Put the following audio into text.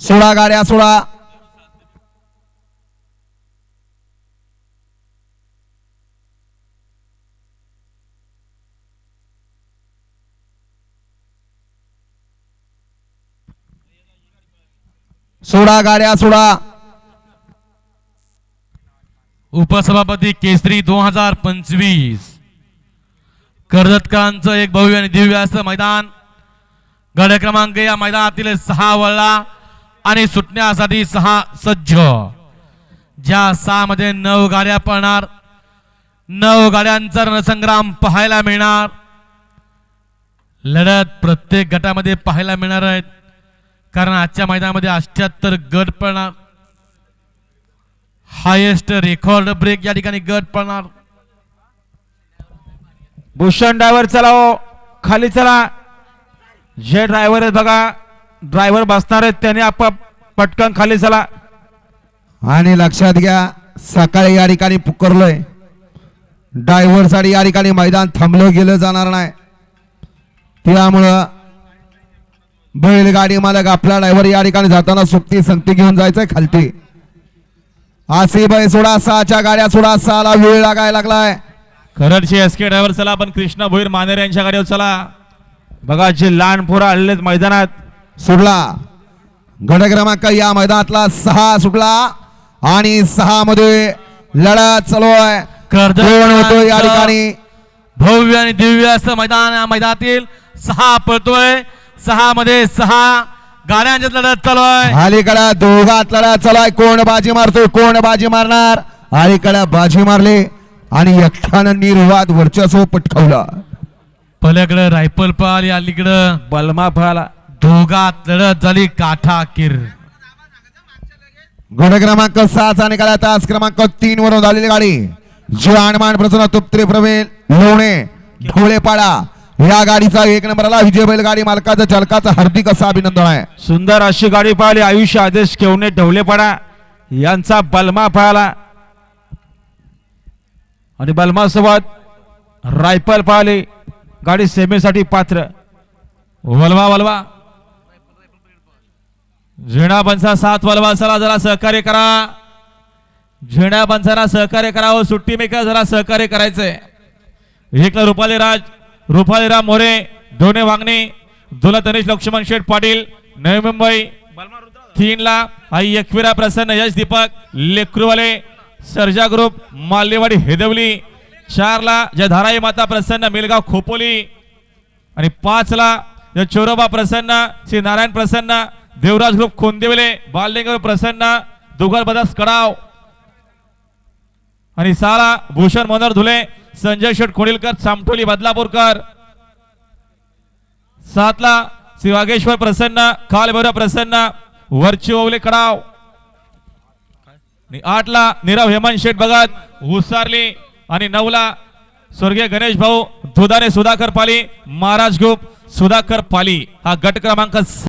सोळा गाड्या सोळा. सोडा गाड्या सोडा उपसभापती केसरी दोन हजार पंचवीस. कर्जतकरांचं एक भव्य आणि दिव्य असं मैदान. गड क्रमांक या मैदानातील सहा वळला. आणि सुटण्यासाठी सहा सज्ज. ज्या सहा मध्ये नऊ गाड्या पळणार नऊ गाड्यांचा रणसंग्राम पाहायला मिळणार. लढत प्रत्येक गटामध्ये पाहायला मिळणार आहेत. कारण आजच्या मैदानामध्ये अष्ट्याहत्तर गट पळणार. हायेस्ट रेकॉर्ड ब्रेक या ठिकाणी गट पडणार भूषण ड्रायव्हर चला खाली चला. जे ड्रायव्हर आहेत बघा. ड्रायव्हर बसणार आहेत त्याने आपाप पटकन खाली चला. आणि लक्षात घ्या सकाळी या ठिकाणी पुकारलोय. ड्रायव्हरसाठी या ठिकाणी मैदान थांबलं गेलं जाणार नाही. त्यामुळं बैलगाडी मालक आपला ड्रायव्हर या ठिकाणी जाताना सुट्टी संगती घेऊन जायचंय खालती. आसी बाई सोडा सहाच्या गाड्या सोडा सहाला वेळ लागायला लागलाय. खरडचे एस के ड्रायव्हर चला पण कृष्णा भोईर मानेर यांच्या गाडीवर चला. बघा जे लहान पोरं आलेले मैदानात. सुटला. गट क्रमांक या मैदानातला सहा सुटला आणि सहा मध्ये लढत चालू आहे होतो या ठिकाणी? भव्य आणि दिव्य असं मैदान या मैदानातील सहा पळतोय. सहा मध्ये सहा गाड्यांच्यात लढत चालू आहे अलीकडे दोघात लढत चालू आहे कोण बाजी मारतोय? कोण बाजी मारणार? अलीकडे बाजी मारली आणि एकट्यानं निर्वाद वर्चस्व पटकावलं. पल्याकडे रायफल पळाली अलीकडं. बलमा फळाला दोघात लढत झाली काठा किर. गट क्रमांक सहाचा निकाला तास क्रमांक तीन वरून झालेली गाडी. जीवाणमान प्रसन्न तुप्त्रे प्रवेल लोणे ढोळेपाडा. या गाडीचा एक नंबरला विजय बैल गाडी मालकाचं चालकाचं हार्दिक असं अभिनंदन आहे. सुंदर अशी गाडी पाहिली. आयुष्य आदेश केवणे ढवलेपाडा. यांचा बलमा पाहिला. आणि बलमा सोबत रायफल पाहिली. गाडी सेमीसाठी पात्र. वलवा वलवा. झेंडा पंचा सात वलवासाला जरा सहकार्य करा. झेंडा पंचाला सहकार्य करा हो सुट्टी मेकर जरा सहकार्य करायचंय एकला रुपाली राज रुपाली राम मोरे धोने वांगणे दुला तनेश लक्ष्मण शेठ पाटील नवी मुंबई तीनला आई एकविरा प्रसन्न यश दीपक लेकरूवाले सर्जा ग्रुप माल्यवाडी हेदवली चारला जय धाराई माता प्रसन्न मिलगाव खोपोली आणि पाचला जय चोरोबा प्रसन्न श्री नारायण प्रसन्न देवराज ग्रुप खोंदिवले बाललिंग प्रसन्न दुगल बदास कडाव. आणि सारा भूषण मनोहर धुले संजय शेठ खोडीलकर सामटोली बदलापूरकर. सातला शिवागेश्वर प्रसन्न कालभैरव प्रसन्न वरची ओवले कडाव. आणि आठला नीरव हेमंत शेठ भगत हुसारली. आणि नऊला स्वर्गीय गणेश भाऊ दुधारे सुधाकर पाली महाराज ग्रुप सुधाकर पाली हा गट क्रमांक